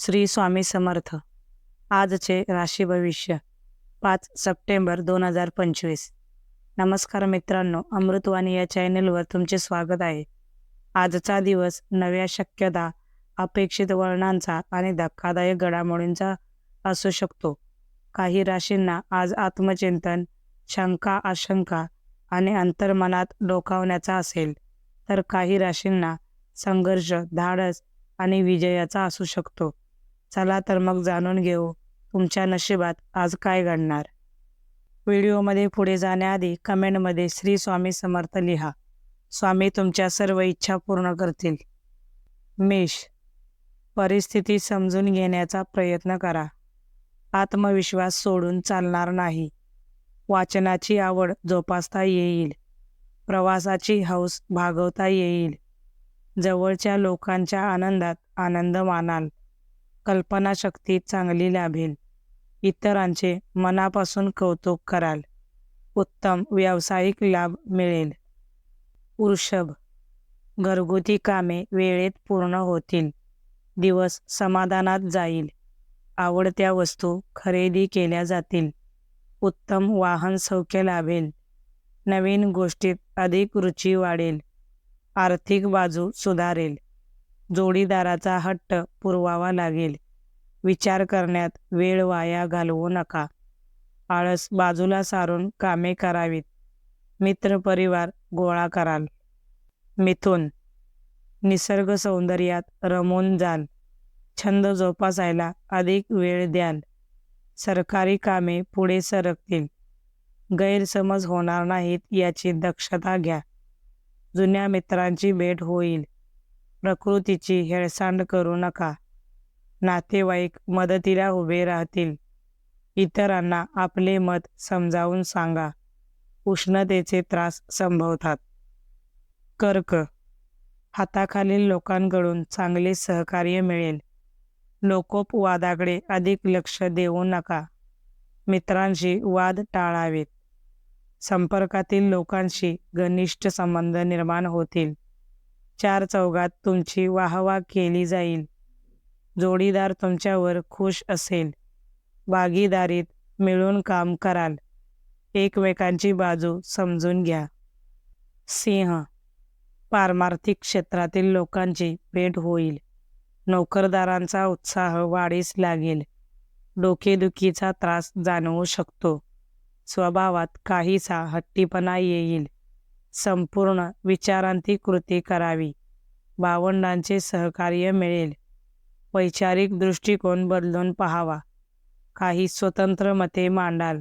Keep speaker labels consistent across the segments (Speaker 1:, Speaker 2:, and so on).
Speaker 1: श्री स्वामी समर्थ. आजचे राशी भविष्य पाच सप्टेंबर दोन हजार पंचवीस. नमस्कार मित्रांनो अमृतवाणी या चॅनेलवर तुमचे स्वागत आहे. आजचा दिवस नव्या शक्यता अपेक्षित वळणांचा आणि धक्कादायक घडामोडींचा असू शकतो. काही राशींना आज आत्मचिंतन शंका आशंका आणि अंतर्मनात डोकावण्याचा असेल तर काही राशींना संघर्ष धाडस आणि विजयाचा असू शकतो. चला तर मग जाणून घेऊ तुमच्या नशिबात आज काय घडणार. व्हिडिओमध्ये पुढे जाण्याआधी कमेंटमध्ये श्री स्वामी समर्थ लिहा. स्वामी तुमच्या सर्व इच्छा पूर्ण करतील. मेष परिस्थिती समजून घेण्याचा प्रयत्न करा. आत्मविश्वास सोडून चालणार नाही. वाचनाची आवड जोपासता येईल. प्रवासाची हौस भागवता येईल. जवळच्या लोकांच्या आनंदात आनंद मानाल. कल्पनाशक्ती चांगली लाभेल. इतरांचे मनापासून कौतुक कराल. उत्तम व्यावसायिक लाभ मिळेल. वृषभ. घरगुती कामे वेळेत पूर्ण होतील. दिवस समाधानात जाईल. आवडत्या वस्तू खरेदी केल्या जातील. उत्तम वाहन सौख्य लाभेल. नवीन गोष्टीत अधिक रुची वाढेल. आर्थिक बाजू सुधारेल. जोडीदाराचा हट्ट पुरवावा लागेल. विचार करण्यात वेळ वाया घालवू नका. आळस बाजूला सारून कामे करावीत. मित्रपरिवार गोळा कराल. मिथुन निसर्ग सौंदर्यात रमून जाल. छंद जोपासायला अधिक वेळ द्याल. सरकारी कामे पुढे सरकतील. गैरसमज होणार नाहीत याची दक्षता घ्या. जुन्या मित्रांची भेट होईल. प्रकृतीची हेळसांड करू नका. नातेवाईक मदतीला उभे राहतील. इतरांना आपले मत समजावून सांगा. उष्णतेचे त्रास संभवतात. कर्क. हाताखालील लोकांकडून चांगले सहकार्य मिळेल. लोकोपवादाकडे अधिक लक्ष देऊ नका. मित्रांशी वाद टाळावेत. संपर्कातील लोकांशी घनिष्ठ संबंध निर्माण होतील. चार चौघात तुमची वाहवा केली जाईल. जोडीदार तुमच्यावर खुश असेल. भागीदारीत मिळून काम कराल. एकमेकांची बाजू समजून घ्या. सिंह पारमार्थिक क्षेत्रातील लोकांची भेट होईल. नोकरदारांचा उत्साह वाढीस लागेल. डोकेदुखीचा त्रास जाणवू शकतो. स्वभावात काहीसा हट्टीपणा येईल. संपूर्ण विचारांती कृती करावी. भावंडांचे सहकार्य मिळेल. वैचारिक दृष्टिकोन बदलून पहावा. काही स्वतंत्र मते मांडाल.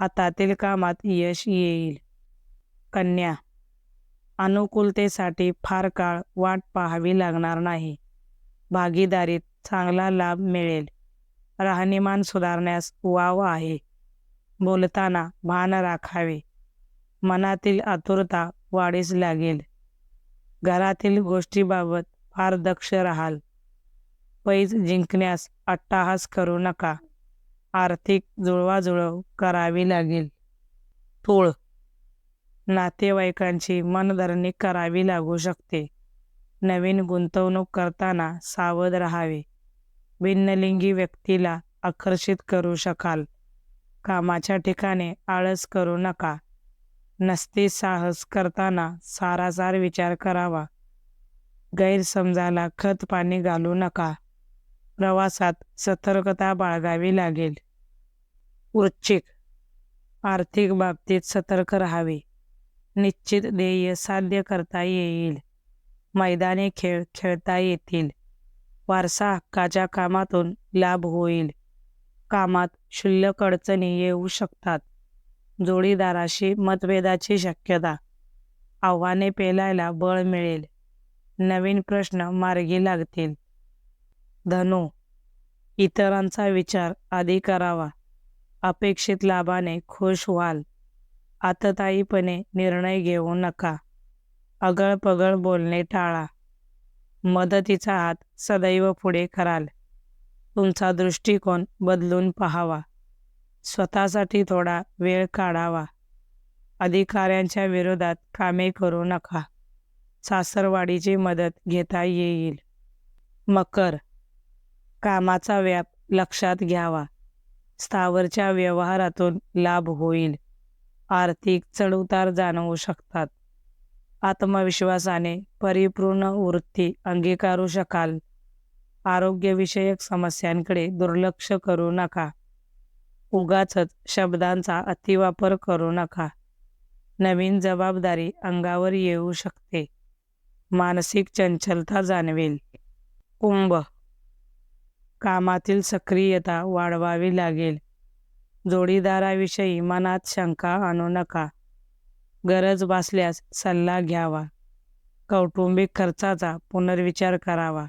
Speaker 1: हातातील कामात यश येईल. कन्या अनुकूलतेसाठी फार काळ वाट पाहावी लागणार नाही. भागीदारीत चांगला लाभ मिळेल. राहणीमान सुधारण्यास वाव आहे. बोलताना भान राखावे. मनातील आतुरता वाढीस लागेल. घरातील गोष्टीबाबत फार दक्ष राहाल. पैज जिंकण्यास अट्टाहास करू नका. आर्थिक जुळवाजुळव करावी लागेल. तूळ. नातेवाईकांची मनधरणी करावी लागू शकते. नवीन गुंतवणूक करताना सावध राहावे. भिन्नलिंगी व्यक्तीला आकर्षित करू शकाल. कामाच्या ठिकाणी आळस करू नका. नसते साहस करताना सारासार विचार करावा. गैरसमजाला खत पाणी घालू नका. प्रवासात सतर्कता बाळगावी लागेल. वृश्चिक. आर्थिक बाबतीत सतर्क राहावे. निश्चित ध्येय साध्य करता येईल. मैदानी खेळ खेळता येतील. वारसा हक्काच्या कामातून लाभ होईल. कामात क्षुल्लक अडचणी येऊ शकतात. जोडीदाराशी मतभेदाची शक्यता. आव्हाने पेलायला बळ मिळेल. नवीन प्रश्न मार्गी लागतील. धनु इतरांचा विचार आधी करावा. अपेक्षित लाभाने खुश व्हाल. आतताईपणे निर्णय घेऊ नका. अगळपगळ बोलणे टाळा. मदतीचा हात सदैव पुढे कराल. तुमचा दृष्टिकोन बदलून पहावा. स्वतःसाठी थोडा वेळ काढावा. अधिकाऱ्यांच्या विरोधात कामे करू नका. सासरवाडीची मदत घेता येईल. मकर. कामाचा व्याप लक्षात घ्यावा. स्थावरच्या व्यवहारातून लाभ होईल. आर्थिक चढउतार जाणवू शकतात. आत्मविश्वासाने परिपूर्ण वृत्ती अंगीकारू शकाल. आरोग्यविषयक समस्यांकडे दुर्लक्ष करू नका. उगाचच शब्दांचा अतिवापर करू नका. नवीन जबाबदारी अंगावर येऊ शकते. मानसिक चंचलता जाणवेल. कुंभ. कामातील सक्रियता वाढवावी लागेल. जोडीदाराविषयी मनात शंका आणू नका. गरज भासल्यास सल्ला घ्यावा. कौटुंबिक खर्चाचा पुनर्विचार करावा.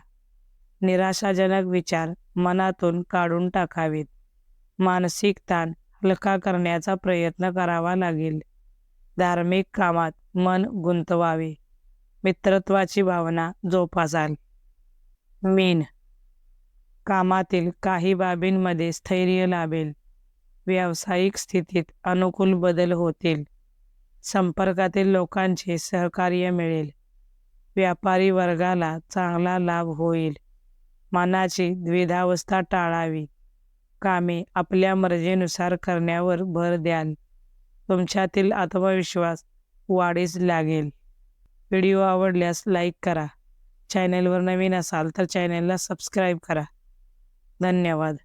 Speaker 1: निराशाजनक विचार मनातून काढून टाकावेत. मानसिक ताण हलका करण्याचा प्रयत्न करावा लागेल. धार्मिक कामात मन गुंतवावे. मित्रत्वाची भावना जोपासाल. मीन. कामातील काही बाबींमध्ये स्थैर्य लाभेल. व्यावसायिक स्थितीत अनुकूल बदल होतील. संपर्कातील लोकांचे सहकार्य मिळेल. व्यापारी वर्गाला चांगला लाभ होईल. मनाची द्विधावस्था टाळावी. कामे आपल्या मर्जीनुसार करण्यावर भर द्याल. तुमच्यातील आत्मविश्वास वाढीस लागेल. व्हिडिओ आवडल्यास लाईक करा. चॅनलवर नवीन असाल तर चॅनलला सबस्क्राईब करा. धन्यवाद.